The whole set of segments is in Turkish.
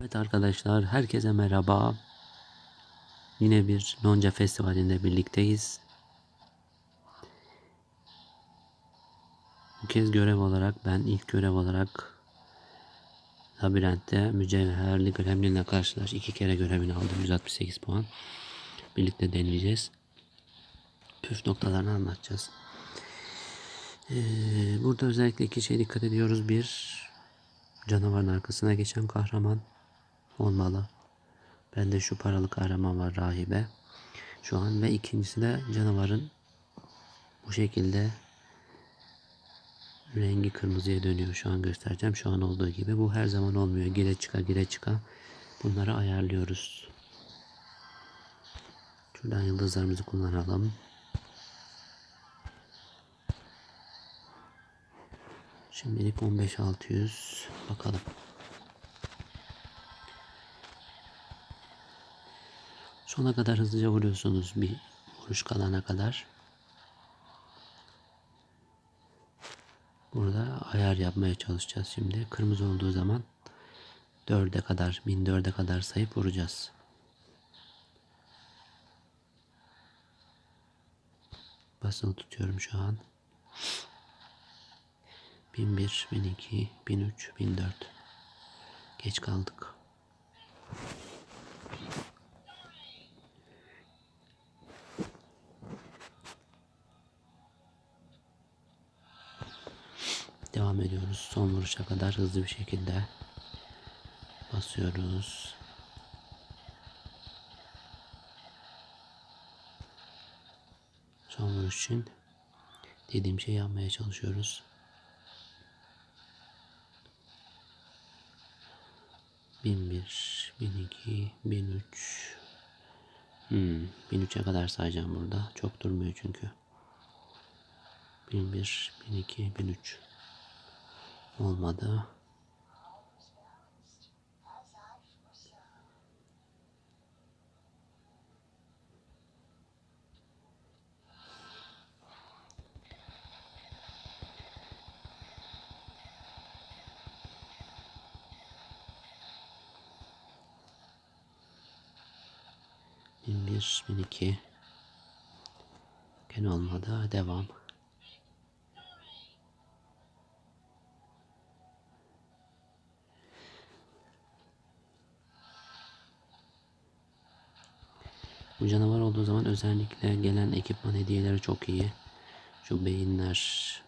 Evet arkadaşlar, herkese merhaba. Yine bir Nonca Festivali'nde birlikteyiz. Bu kez görev olarak, ben ilk görev olarak labirentte mücevherli gremlinle karşılaş. iki kere görevini aldım. 168 puan. Birlikte deneyeceğiz. Püf noktalarını anlatacağız. Ee, burada özellikle iki şeye dikkat ediyoruz. Bir, canavarın arkasına geçen kahraman olmalı. Bende şu paralı kahraman var rahibe. Şu an ve ikincisi de canavarın bu şekilde rengi kırmızıya dönüyor. Şu an göstereceğim. Şu an olduğu gibi. Bu her zaman olmuyor. Gire çıka gire çıka. Bunları ayarlıyoruz. Şuradan yıldızlarımızı kullanalım. Şimdilik 15600 bakalım. Sona kadar hızlıca vuruyorsunuz bir vuruş kalana kadar. Burada ayar yapmaya çalışacağız şimdi. Kırmızı olduğu zaman 4'e kadar, 1004'e kadar sayıp vuracağız. Basılı tutuyorum şu an. 1001, 1002, 1003, 1004. Geç kaldık. Devam ediyoruz. Son vuruşa kadar hızlı bir şekilde basıyoruz. Son vuruş için dediğim şeyi yapmaya çalışıyoruz. Bin bir, bin iki, bin üç. Hmm, bin üçe kadar sayacağım burada. Çok durmuyor çünkü. Bin bir, bin iki, bin üç. Olmadı. Bin bir, bin iki. Gene olmadı. Devam. Bu canavar olduğu zaman özellikle gelen ekipman hediyeleri çok iyi. Şu beyinler,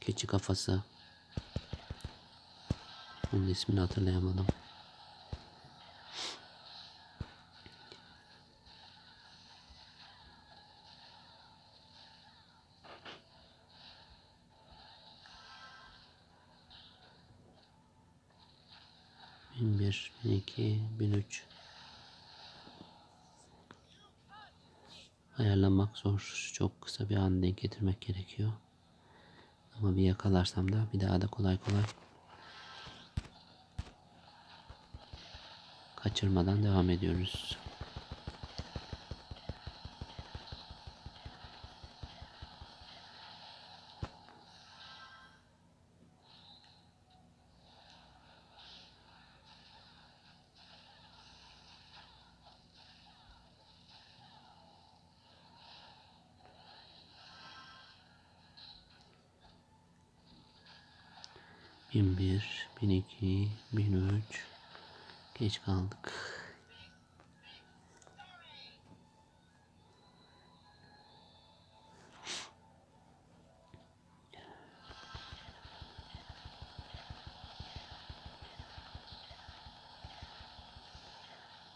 keçi kafası. Onun ismini hatırlayamadım. Bin bir, bin iki, bin üç. Ayarlamak zor. Çok kısa bir an denk getirmek gerekiyor. Ama bir yakalarsam da bir daha da kolay kolay kaçırmadan devam ediyoruz. Bin bir, bin iki, bin üç. Geç kaldık.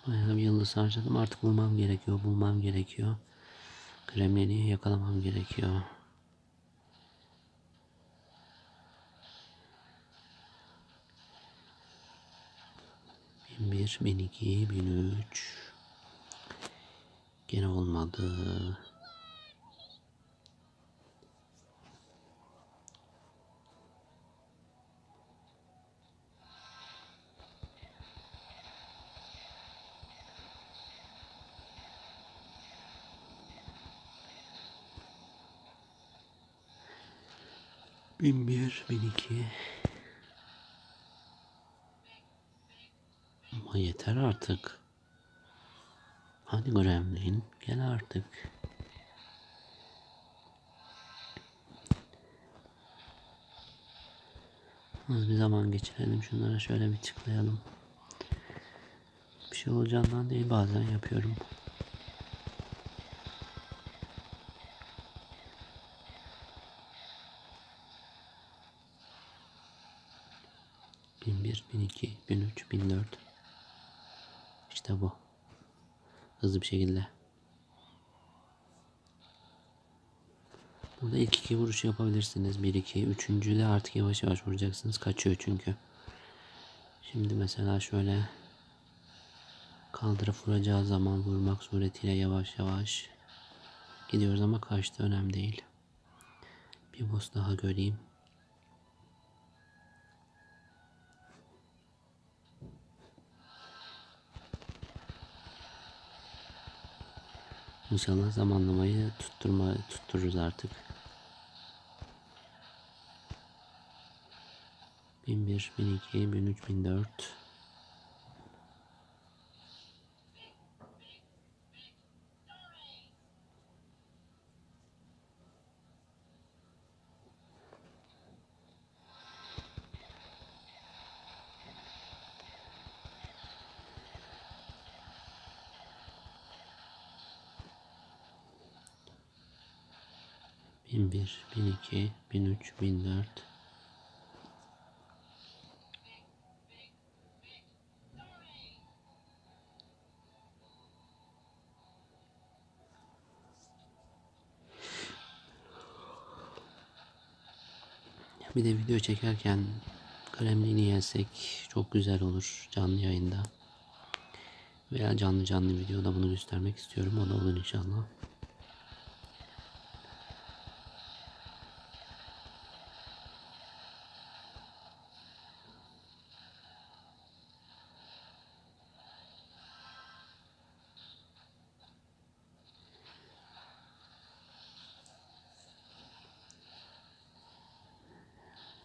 Bayağı bir yıldız harcadım. Artık bulmam gerekiyor. Bulmam gerekiyor. Gremlin'i yakalamam gerekiyor. Bin bir, bin iki, bin üç. Gene olmadı. Bin bir, bin iki. Ama yeter artık. Hadi Gremlin gel artık. Az bir zaman geçirelim şunlara şöyle bir tıklayalım. Bir şey olacağından değil bazen yapıyorum. Bin bir, bin iki, bin üç, bin dört. İşte bu. Hızlı bir şekilde. Burada ilk iki vuruş yapabilirsiniz. Bir iki. Üçüncü de artık yavaş yavaş vuracaksınız. Kaçıyor çünkü. Şimdi mesela şöyle kaldırıp vuracağı zaman vurmak suretiyle yavaş yavaş gidiyoruz ama kaçtı önemli değil. Bir boss daha göreyim. İnşallah zamanlamayı tutturma tuttururuz artık. 1001, 1002, 1003, 1004 1001, 1002, 1003, 1004 Bir de video çekerken kalemliğini yensek çok güzel olur canlı yayında. Veya canlı canlı videoda bunu göstermek istiyorum. O da olur inşallah.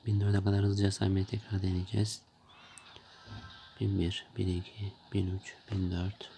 Bin dörde kadar hızlıca saymayı tekrar deneyeceğiz. 1001, 1002, 1003, 1004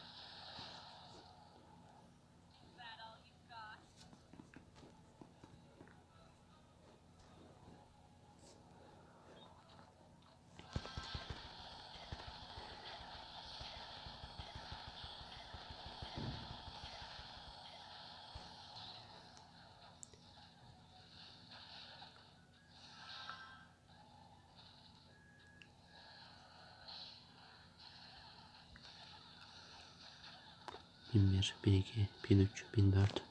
1001, 1002, 1003, 1004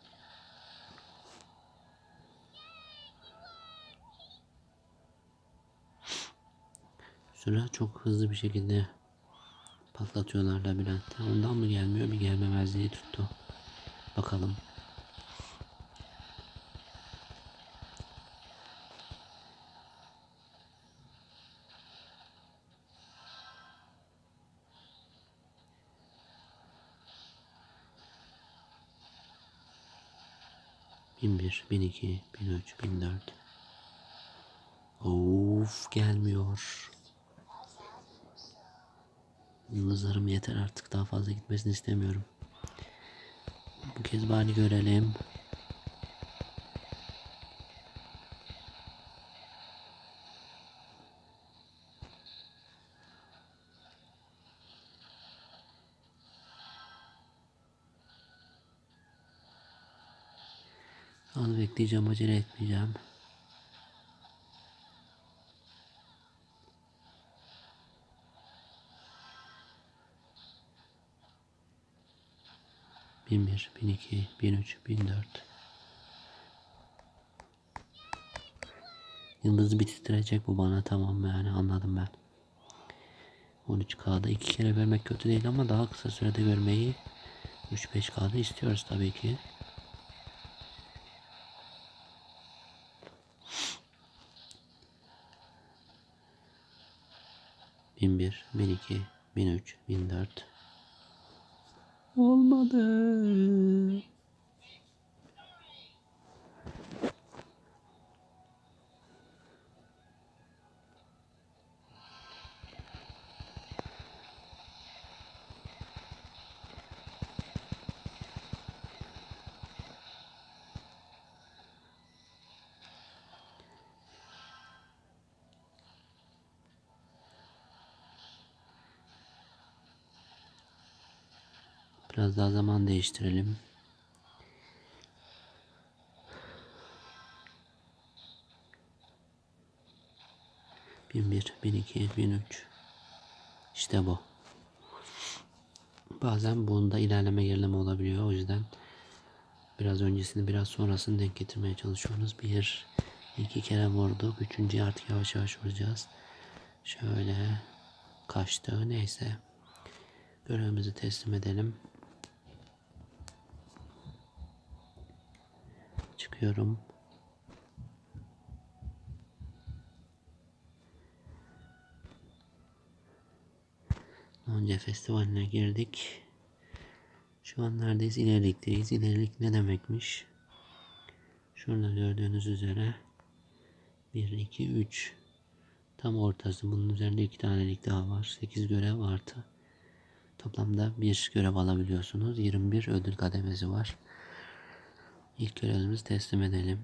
Süre çok hızlı bir şekilde patlatıyorlar labirentte. Ondan mı gelmiyor bir gelmemezliği tuttu. Bakalım. Bin bir, bin iki, bin üç, bin dört. Of gelmiyor. Yıldızlarım yeter artık daha fazla gitmesini istemiyorum. Bu kez bari görelim. Az bekleyeceğim acele etmeyeceğim. Bin bir, bin iki, bin üç, bin dört. Yıldızı bitirtecek bu bana tamam yani anladım ben. 13K'da iki kere vermek kötü değil ama daha kısa sürede görmeyi 3-5K'da istiyoruz tabii ki. Bin bir, bin iki, bin üç, bin dört. Olmadı. Biraz daha zaman değiştirelim. Bin bir, bin iki, bin üç. İşte bu. Bazen bunda ilerleme gerileme olabiliyor. O yüzden biraz öncesini biraz sonrasını denk getirmeye çalışıyoruz. Bir, iki kere vurduk. Üçüncüye artık yavaş yavaş vuracağız. Şöyle kaçtı. Neyse. Görevimizi teslim edelim. Çıkıyorum. Önce festivaline girdik. Şu an neredeyiz? İlerilikteyiz. İlerilik ne demekmiş? Şurada gördüğünüz üzere 1, 2, 3 tam ortası. Bunun üzerinde iki tanelik daha var. 8 görev artı. Toplamda bir görev alabiliyorsunuz. 21 ödül kademesi var. İlk görevimizi teslim edelim.